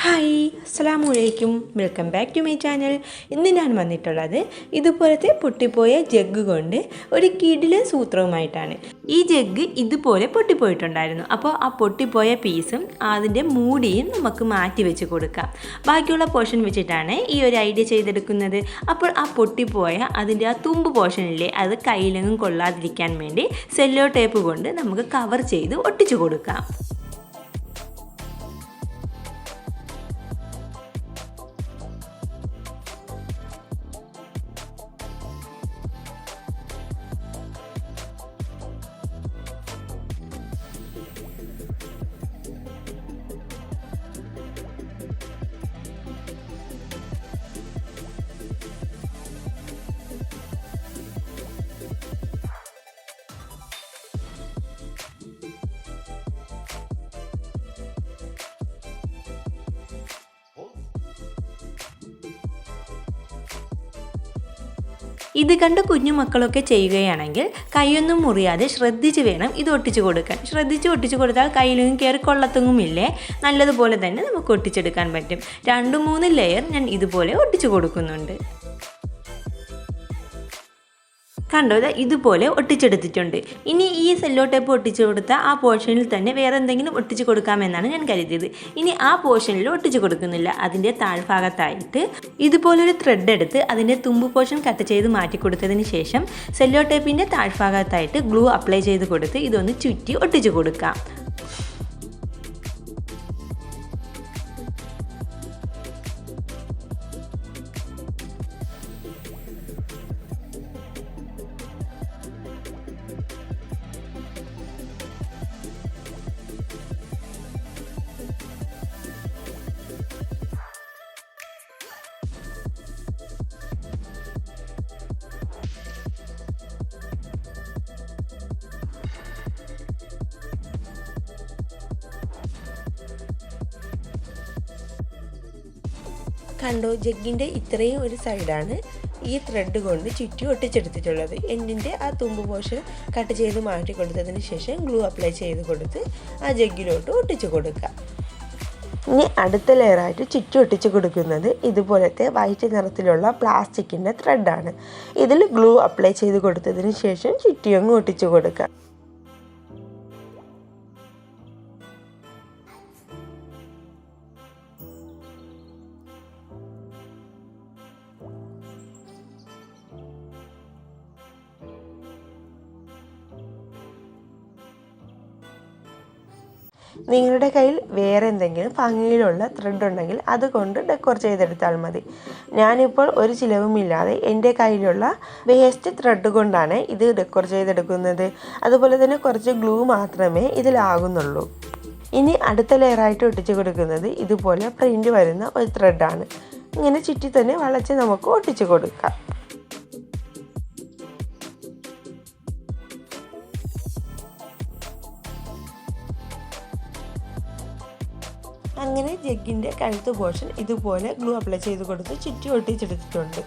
Hi അസ്സലാമു അലൈക്കും welcome back to my channel. ഇന്ന് ഞാൻ വന്നിട്ടുള്ളത് ഇതുപോലത്തെ പൊട്ടിപ്പോയ ജഗ് കൊണ്ട് ഒരു കിടിലൻ സൂത്രവുമായിട്ടാണ്. ഈ ജഗ് ഇതുപോലെ പൊട്ടിപ്പോയിട്ടുണ്ടായിരുന്നു. അപ്പോൾ ആ പൊട്ടിപ്പോയ പീസും അതിന്റെ മൂടിയും നമുക്ക് മാറ്റി വെച്ച് കൊടുക്കാം. ബാക്കിയുള്ള പോർഷൻ വെച്ചിട്ടാണ് ഈ ഒരു ഐഡിയ ചെയ്തെടുക്കുന്നത്. അപ്പോൾ ആ പൊട്ടിപ്പോയ അതിന്റെ ആ തുമ്പ് പോർഷനിലെ അത് കയ്യിലെങ്ങും കൊള്ളാതിരിക്കാൻ വേണ്ടി സെല്ലോ ടേപ്പ് കൊണ്ട് നമുക്ക് കവർ ചെയ്ത് ഒട്ടിച്ചു കൊടുക്കാം. ഇത് കണ്ട് കുഞ്ഞുമക്കളൊക്കെ ചെയ്യുകയാണെങ്കിൽ കൈയൊന്നും മുറിയാതെ ശ്രദ്ധിച്ച് വേണം ഇത് ഒട്ടിച്ചു കൊടുക്കാൻ. ശ്രദ്ധിച്ച് ഒട്ടിച്ചു കൊടുത്താൽ കയ്യിലും കയറി ഇല്ലേ നല്ലതുപോലെ തന്നെ നമുക്ക് ഒട്ടിച്ചെടുക്കാൻ പറ്റും. രണ്ട് മൂന്ന് ലെയർ ഞാൻ ഇതുപോലെ ഒട്ടിച്ചു കൊടുക്കുന്നുണ്ട്. കണ്ടോ? ഇതുപോലെ ഒട്ടിച്ചെടുത്തിട്ടുണ്ട്. ഇനി ഈ സെല്ലോ ടേപ്പ് ഒട്ടിച്ചു കൊടുത്ത ആ പോർഷനിൽ തന്നെ വേറെ എന്തെങ്കിലും ഒട്ടിച്ചു കൊടുക്കാമെന്നാണ് ഞാൻ കരുതിയത്. ഇനി ആ പോർഷനിൽ ഒട്ടിച്ചു കൊടുക്കുന്നില്ല. അതിന്റെ താഴ്ഭാഗത്തായിട്ട് ഇതുപോലൊരു ത്രെഡ് എടുത്ത് അതിന്റെ തുമ്പ് പോർഷൻ കട്ട് ചെയ്ത് മാറ്റി കൊടുത്തതിന് ശേഷം സെല്ലോ ടേപ്പിന്റെ താഴ്ഭാഗത്തായിട്ട് ഗ്ലൂ അപ്ലൈ ചെയ്ത് കൊടുത്ത് ഇതൊന്ന് ചുറ്റി ഒട്ടിച്ചു കൊടുക്കാം. കണ്ടോ? ജഗ്ഗിന്റെ ഇത്രയും ഒരു സൈഡാണ് ഈ ത്രെഡ് കൊണ്ട് ചുറ്റി ഒട്ടിച്ചെടുത്തിട്ടുള്ളത്. എൻഡിന്റെ ആ തുമ്പ് പോഷൻ കട്ട് ചെയ്ത് മാറ്റി കൊടുത്തതിന് ശേഷം ഗ്ലൂ അപ്ലൈ ചെയ്ത് കൊടുത്ത് ആ ജഗ്ഗിലോട്ട് ഒട്ടിച്ചു കൊടുക്കുക. ഇനി അടുത്ത ലെയറായിട്ട് ചുറ്റി ഒട്ടിച്ച് കൊടുക്കുന്നത് ഇതുപോലത്തെ വൈറ്റ് നിറത്തിലുള്ള പ്ലാസ്റ്റിക്കിന്റെ ത്രെഡാണ് ഇതിൽ ഗ്ലൂ അപ്ലൈ ചെയ്ത് കൊടുത്തതിന് ശേഷം ചുറ്റിയങ്ങ് ഒട്ടിച്ചു കൊടുക്കുക. നിങ്ങളുടെ കയ്യിൽ വേറെ എന്തെങ്കിലും ഭംഗിയിലുള്ള ത്രെഡ് ഉണ്ടെങ്കിൽ അതുകൊണ്ട് ഡെക്കോർ ചെയ്തെടുത്താൽ മതി. ഞാനിപ്പോൾ ഒരു ചിലവുമില്ലാതെ എന്റെ കയ്യിലുള്ള വേസ്റ്റ് ത്രെഡ് കൊണ്ടാണ് ഇത് ഡെക്കോർ ചെയ്തെടുക്കുന്നത്. അതുപോലെ തന്നെ കുറച്ച് ഗ്ലൂ മാത്രമേ ഇതിലാകുന്നുള്ളൂ. ഇനി അടുത്ത ലെയറായിട്ട് ഒട്ടിച്ചു കൊടുക്കുന്നത് ഇതുപോലെ പ്രിന്റ് വരുന്ന ഒരു ത്രെഡാണ് ഇങ്ങനെ ചുറ്റി തന്നെ വളച്ച് നമുക്ക് ഒട്ടിച്ചു കൊടുക്കാം. അങ്ങനെ ജഗ്ഗിന്റെ കഴുത്ത് പോർഷൻ ഇതുപോലെ ഗ്ലൂ അപ്ലൈ ചെയ്ത് കൊടുത്ത് ചുറ്റി ഒട്ടിച്ചെടുത്തിട്ടുണ്ട്.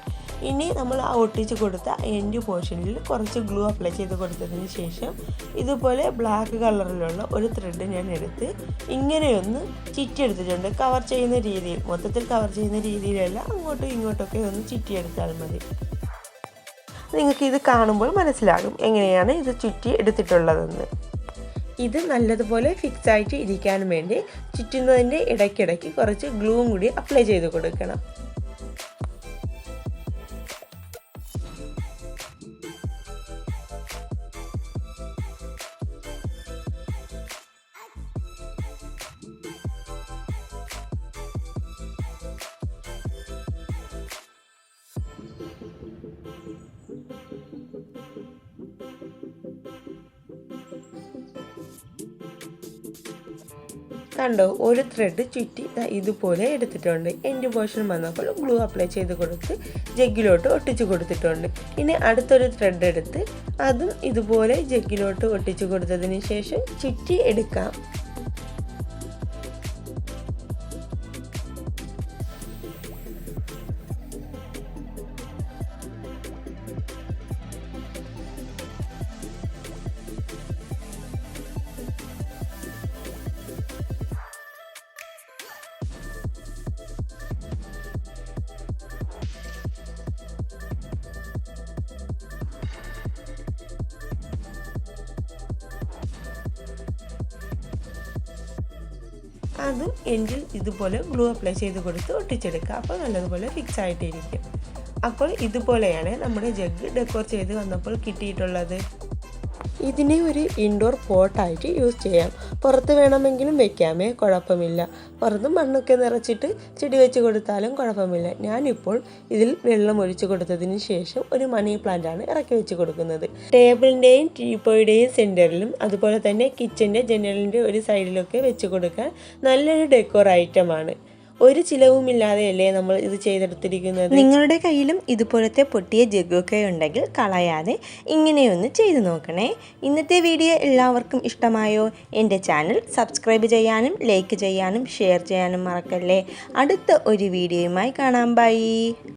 ഇനി നമ്മൾ ആ ഒട്ടിച്ച് കൊടുത്ത എൻഡ് പോർഷനിൽ കുറച്ച് ഗ്ലൂ അപ്ലൈ ചെയ്ത് കൊടുത്തതിന് ശേഷം ഇതുപോലെ ബ്ലാക്ക് കളറിലുള്ള ഒരു ത്രെഡ് ഞാൻ എടുത്ത് ഇങ്ങനെയൊന്ന് ചുറ്റിയെടുത്തിട്ടുണ്ട്. കവർ ചെയ്യുന്ന രീതിയിൽ മൊത്തത്തിൽ കവർ ചെയ്യുന്ന രീതിയിലല്ല അങ്ങോട്ടും ഇങ്ങോട്ടൊക്കെ ഒന്ന് ചുറ്റിയെടുത്താൽ മതി. നിങ്ങൾക്ക് ഇത് കാണുമ്പോൾ മനസ്സിലാകും എങ്ങനെയാണ് ഇത് ചുറ്റി എടുത്തിട്ടുള്ളതെന്ന്. ഇത് നല്ലതുപോലെ ഫിക്സ് ആയിട്ട് ഇരിക്കാൻ വേണ്ടി ചുറ്റുന്നതിന്റെ ഇടയ്ക്കിടയ്ക്ക് കുറച്ച് ഗ്ലൂവും കൂടി അപ്ലൈ ചെയ്ത് കൊടുക്കണം. കണ്ടോ ഒരു ത്രെഡ് ചുറ്റി ഇതുപോലെ എടുത്തിട്ടുണ്ട്. എന്റെ പോർഷൻ വന്നപ്പോൾ ഗ്ലൂ അപ്ലൈ ചെയ്ത് കൊടുത്ത് ജഗ്ഗിലോട്ട് ഒട്ടിച്ചു കൊടുത്തിട്ടുണ്ട്. ഇനി അടുത്തൊരു ത്രെഡ് എടുത്ത് അതും ഇതുപോലെ ജഗ്ഗിലോട്ട് ഒട്ടിച്ചു കൊടുത്തതിന് ശേഷം ചുറ്റി എടുക്കാം. അത് എൻഡിൽ ഇതുപോലെ ഗ്ലൂ അപ്ലൈ ചെയ്ത് കൊടുത്ത് ഒട്ടിച്ചെടുക്കുക. അപ്പോൾ നല്ലതുപോലെ ഫിക്സ് ആയിട്ടിരിക്കും. അപ്പോൾ ഇതുപോലെയാണ് നമ്മുടെ ജഗ് ഡെക്കോർ ചെയ്ത് വന്നപ്പോൾ കിട്ടിയിട്ടുള്ളത്. ഇതിനെ ഒരു ഇൻഡോർ പോട്ടായിട്ട് യൂസ് ചെയ്യാം. പുറത്ത് വേണമെങ്കിലും വെക്കാമേ കുഴപ്പമില്ല. പുറത്ത് മണ്ണൊക്കെ നിറച്ചിട്ട് ചെടി വെച്ച് കൊടുത്താലും കുഴപ്പമില്ല. ഞാനിപ്പോൾ ഇതിൽ വെള്ളം ഒഴിച്ചു കൊടുത്തതിന് ശേഷം ഒരു മണി പ്ലാന്റാണ് ഇറക്കി വെച്ച് കൊടുക്കുന്നത്. ടേബിളിന്റെയും ടീപ്പോയുടെയും സെന്ററിലും അതുപോലെ തന്നെ കിച്ചന്റെ ജനലിന്റെ ഒരു സൈഡിലൊക്കെ വെച്ച് കൊടുക്കാൻ നല്ലൊരു ഡെക്കോർ ഐറ്റമാണ് ഒരു ചിലവുമില്ലാതെയല്ലേ നമ്മൾ ഇത് ചെയ്തെടുത്തിരിക്കുന്നത്? നിങ്ങളുടെ കയ്യിലും ഇതുപോലത്തെ പൊട്ടിയ ജഗ്ഗൊക്കെ ഉണ്ടെങ്കിൽ കളയാതെ ഇങ്ങനെയൊന്ന് ചെയ്തു നോക്കണേ. ഇന്നത്തെ വീഡിയോ എല്ലാവർക്കും ഇഷ്ടമായോ? എന്റെ ചാനൽ സബ്സ്ക്രൈബ് ചെയ്യാനും ലൈക്ക് ചെയ്യാനും ഷെയർ ചെയ്യാനും മറക്കല്ലേ. അടുത്ത ഒരു വീഡിയോയുമായി കാണാം. ബൈ.